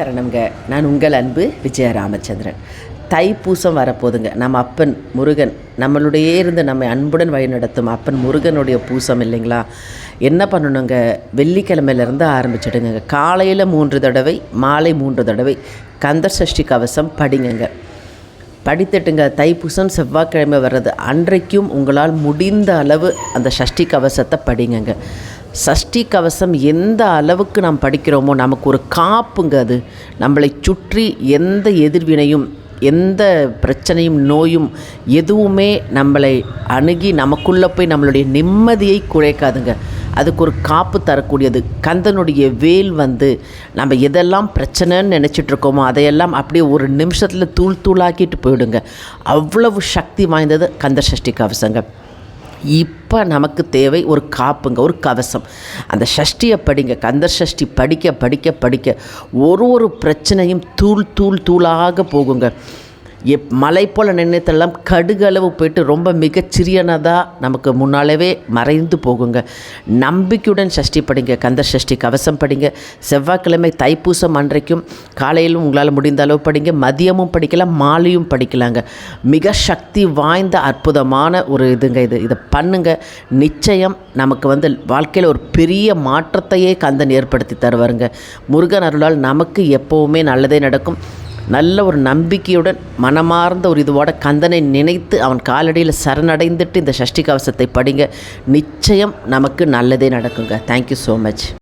சரணம்ங்க நான் உங்கள் அன்பு விஜய ராமச்சந்திரன் தைப்பூசம் வரப்போகுதுங்க. நம்ம அப்பன் முருகன் நம்மளுடையே இருந்து நம்மை அன்புடன் வழிநடத்தும் அப்பன் முருகனுடைய பூசம் இல்லைங்களா? என்ன பண்ணணுங்க? வெள்ளிக்கிழமையிலேருந்து ஆரம்பிச்சிடுங்க. காலையில் மூன்று தடவை மாலை மூன்று தடவை கந்தர் சஷ்டி கவசம் படிங்கங்க. படித்துட்டுங்க. தைப்பூசம் செவ்வாய்க்கிழமை வர்றது. அன்றைக்கும் உங்களால் முடிந்த அளவு அந்த சஷ்டி கவசத்தை படிங்கங்க. சஷ்டி கவசம் எந்த அளவுக்கு நாம் படிக்கிறோமோ நமக்கு ஒரு காப்புங்க அது. நம்மளை சுற்றி எந்த எதிர்வினையும் எந்த பிரச்சனையும் நோயும் எதுவுமே நம்மளை அணுகி நமக்குள்ளே போய் நம்மளுடைய நிம்மதியை குறைக்காதுங்க. அதுக்கு ஒரு காப்பு தரக்கூடியது. கந்தனுடைய வேல் வந்து நம்ம எதெல்லாம் பிரச்சனைன்னு நினச்சிட்டு இருக்கோமோ அதையெல்லாம் அப்படியே ஒரு நிமிஷத்தில் தூள் தூளாக்கிட்டு போயிடுங்க. அவ்வளவு சக்தி வாய்ந்தது கந்த சஷ்டி கவசங்க. இப்போ நமக்கு தேவை ஒரு காப்புங்க ஒரு கவசம். அந்த சஷ்டியை படிங்க கந்தர் சஷ்டி படிக்க படிக்க படிக்க ஒரு ஒரு பிரச்சனையும் தூள் தூள் தூளாக போகுங்க. எப் மலை போல் நினைத்தெல்லாம் கடுகளவு போயிட்டு ரொம்ப மிகச்சிறியனதாக நமக்கு முன்னாலவே மறைந்து போகுங்க. நம்பிக்கையுடன் சஷ்டி படிங்க கந்த சஷ்டி கவசம் படிங்க செவ்வாய்க்கிழமை தைப்பூசம் அன்றைக்கும் காலையிலும் உங்களால் முடிந்த அளவு படிங்க மதியமும் படிக்கலாம் மாலையும் படிக்கலாங்க. மிக சக்தி வாய்ந்த அற்புதமான ஒரு இதுங்க இது. இதை பண்ணுங்க. நிச்சயம் நமக்கு வந்து வாழ்க்கையில் ஒரு பெரிய மாற்றத்தையே கந்தன் ஏற்படுத்தி தருவாருங்க. முருகன் அருளால் நமக்கு எப்போவுமே நல்லதே நடக்கும். நல்ல ஒரு நம்பிக்கையுடன் மனமார்ந்த ஒரு இதுவோட கந்தனை நினைத்து அவன் காலடியில் சரணடைந்துட்டு இந்த சஷ்டி கவசத்தை படிங்க. நிச்சயம் நமக்கு நல்லதே நடக்குங்க. Thank you so much